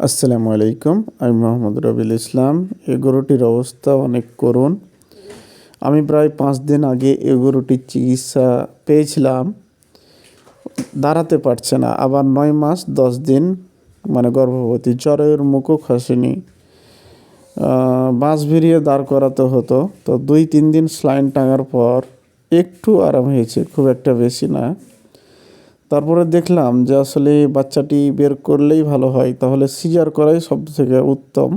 আসসালামু আলাইকুম, আমি মোহাম্মদ রবিল ইসলাম। এই গরুটির অবস্থা অনেক করুণ। আমি প্রায় পাঁচ দিন আগে এই গরুটির চিকিৎসা পেয়েছিলাম। দাঁড়াতে পারছে না, আবার নয় মাস দশ দিন মানে গর্ভবতী, জ্বরের মুখও খসেনি। বাঁশ ভিড়িয়ে দাঁড় করাতে হতো। তো দুই তিন দিন স্লাইন টাঙার পর একটু আরাম হয়েছে, খুব একটা বেশি না। তারপরে দেখলাম যে আসলে বাচ্চাটি বের করলেই ভালো হয়, তাহলে সিজার করাই সব থেকে উত্তম।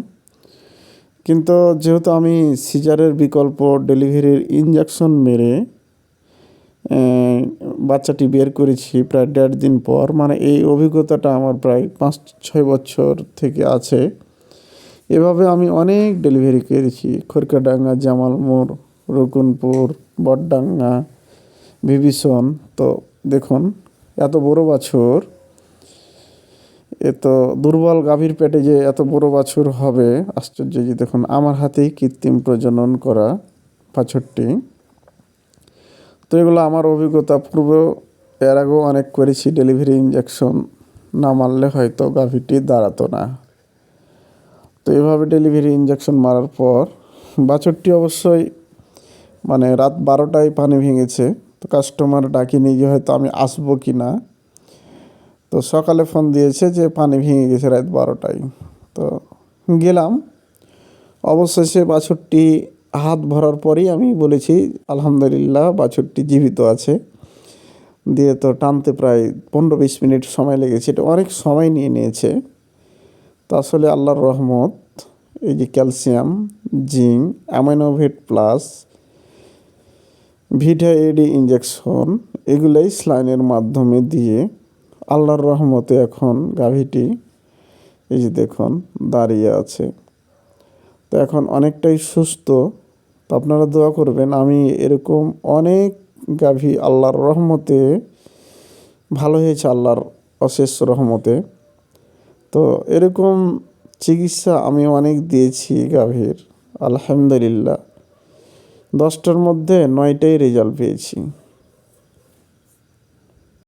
কিন্তু যেহেতু আমি সিজারের বিকল্প ডেলিভারির ইঞ্জেকশন মেরে বাচ্চাটি বের করেছি প্রায় দেড় দিন পর মানে এই অভিজ্ঞতাটা আমার প্রায় পাঁচ, ছয় বছর থেকে আছে। এভাবে আমি অনেক ডেলিভারি করেছি, খড়কাডাঙ্গা জামাল মোড় রকুনপুর বটডাঙ্গা বিভীষণ তো দেখুন এত বড় বাছুর এ তো দুর্বল গাভীর পেটে যে এত বড় বাছুর হবে, আশ্চর্য যে দেখুন, আমার হাতেই কৃত্রিম প্রজনন করা বাছুরটি। তো এগুলো আমার অভিজ্ঞতা পূর্ব এর আগেও অনেক করেছি, ডেলিভারি ইঞ্জেকশন না মারলে হয়তো গাভীটি দাঁড়াতো না। তো এভাবে ডেলিভারি ইঞ্জেকশন মারার পর, বাছুরটি অবশ্যই মানে রাত বারোটায় পানি ভেঙেছে। তো কাস্টমার ডাকি নিয়ে গিয়ে হয়তো আমি আসব কি না তো সকালে ফোন দিয়েছে যে পানি ভেঙে গেছে রাত বারোটায়। তো গেলাম। অবশেষে বাছুরটি হাত ভরার পরেই আমি বলেছি, আলহামদুলিল্লাহ, বাছুরটি জীবিত আছে। দিয়ে তো টানতে প্রায় পনেরো বিশ মিনিট সময় লেগেছে। এটা অনেক সময় নিয়ে নিয়েছে। তো আসলে আল্লাহর রহমত, এই যে calcium, zinc Aminovet plus Vita AD injection এগুলাই স্লাইনের মাধ্যমে দিয়ে আল্লাহর রহমতে এখন গাভীটি, এই যে দেখুন, দাঁড়িয়ে আছে। তো এখন অনেকটাই সুস্থ। তো আপনারা দোয়া করবেন, আমি এরকম অনেক গাভী আল্লাহর রহমতে, ভালো হয়েছে আল্লাহর অশেষ রহমতে। তো এরকম চিকিৎসা আমি অনেক দিয়েছি গাভীর, আলহামদুলিল্লাহ। দশটার মধ্যে নয়টাই রেজাল্ট পেয়েছি।